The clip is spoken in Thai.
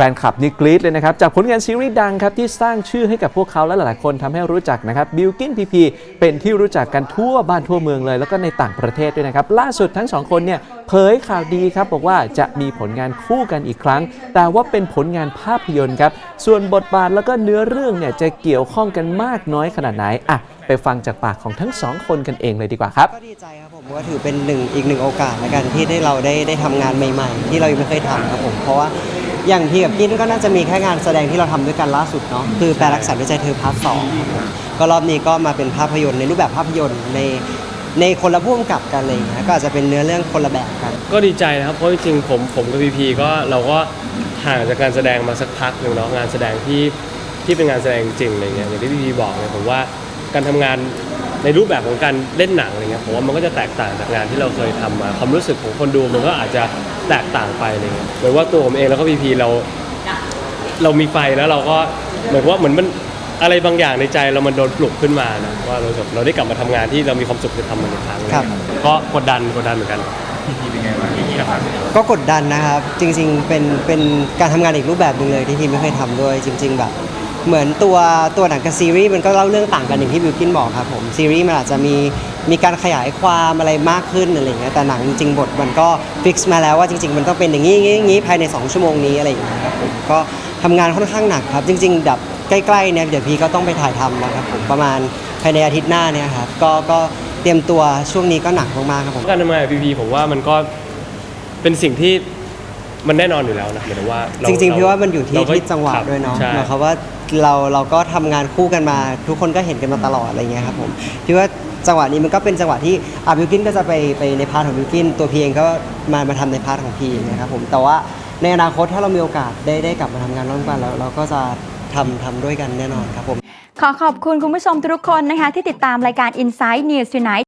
แฟนคลับนี่กรี๊ดเลยนะครับ จากผลงานซีรีส์ดังครับ ที่สร้างชื่อให้กับพวกเขาและหลายๆคนทำให้รู้จักนะครับบิลกินพีพีเป็นที่รู้จักกันทั่วบ้านทั่วเมืองเลย แล้วก็ในต่างประเทศด้วยนะครับ ล่าสุดทั้งสองคนเนี่ยเผยข่าวดีครับ บอกว่าจะมีผลงานคู่กันอีกครั้ง แต่ว่าเป็นผลงานภาพยนตร์ครับ ส่วนบทบาทแล้วก็เนื้อเรื่องเนี่ยจะเกี่ยวข้องกันมากน้อยขนาดไหนอะไปฟังจากปากของทั้งสองคนกันเองเลยดีกว่าครับก็ดีใจครับผมก็ถือเป็นหนึ่งอีกหนึ่งโอกาสแล้วกันที่ได้เราได้ได้ทำงานใหม่ ๆ ที่เรายังไม่เคยทำครับผมเพราะว่า อย่างพี่กับกินก็น่าจะมีแค่งานแสดงที่เราทำด้วยกันล่าสุดเนาะคือแปลรักษาด้วยใจเธอพาร์ทสองครับผมก็รอบนี้ก็มาเป็นภาพยนตร์ในรูปแบบภาพยนตร์ในในคนละพ่วงกับกันอะไรอย่างเงี้ยก็อาจจะเป็นเนื้อเรื่องคนละแบบกัน ก็ดีใจนะครับ เพราะจริงๆผมผมกับพีพีก็เราก็ห่างจากการแสดงมาสักพักหนึ่งเนาะงานแสดงที่ที่เป็นงานแสดงจริงอะไรเงี้ยอย่างที่พีพีบอกเนี่ยผมว่าการทำงาน ในรูปแบบของการเล่นหนังอะไรเงี้ยผมว่ามันก็จะแตกต่างจากงานที่เราเคยทำมาความรู้สึกของคนดูมันก็อาจจะแตกต่างไปอะไรเงี้ยเหมือนว่าตัวผมเองแล้วก็พีพีเราเรามีไฟแล้วเราก็เหมือนว่าเหมือนมันอะไรบางอย่างในใจเรามันโดนปลุกขึ้นมานะว่าเราแบบเราได้กลับมาทำงานที่เรามีความสุขจะทำมันอีกครั้งครับก็กดดันกดดันเหมือนกันก็กดดันนะครับ จริง ๆ เป็นเป็นการทำงานอีกรูปแบบหนึ่งเลยที่ทีมไม่เคยทำด้วย จริง ๆ แบบ เหมือนตัวตัวหนังกับซีรีส์มันก็เล่าเรื่องต่างกันอย่างที่บิวกินบอกครับผมซีรีส์มันอาจจะมีมีการขยายความอะไรมากขึ้นอะไรอย่างเงี้ยแต่หนังจริงๆบทมันก็ฟิกซ์มาแล้วว่าจริง ๆ มันต้องเป็นอย่างนี้อย่างนี้อย่างนี้ภายใน 2 ชั่วโมงนี้อะไรอย่างเงี้ยครับผมก็ทำงานค่อนข้างหนักครับ จริงๆแบบใกล้ๆเนี่ยเดี๋ยวพี่ก็ต้องไปถ่ายทำแล้วครับผมประมาณภายในอาทิตย์หน้าเนี่ยครับก็ก็เตรียมตัวช่วงนี้ก็หนักมากๆครับผมการทำงานกับพีพีผมว่ามันก็เป็นสิ่งที่มันแน่นอนอยู่แล้วนะหมายถึงว่าเาจริงๆเพี่ว่ามันอยู่ที่เก็ที่จังหวะครับด้วยเนาะใช่หมายความว่า เราเราก็ทำงานคู่กันมา ทุกคนก็เห็นกันมาตลอดอะไรเงี้ยครับผมพี่ว่าจังหวะนี้มันก็เป็นจังหวะที่อะบิวกินก็จะไปไปในพาร์ทของบิวกินตัวพีเองก็มามาทำในพาร์ทของพีนะครับผมแต่ว่าในอนาคตถ้าเรามีโอกาสได้ได้กลับมาทำงานร่วมกันแล้วเราก็จะทำทำด้วยกันแน่นอนครับผม ขอขอบคุณคุณผู้ชมทุกคนนะคะ ที่ติดตามรายการ Inside News Tonight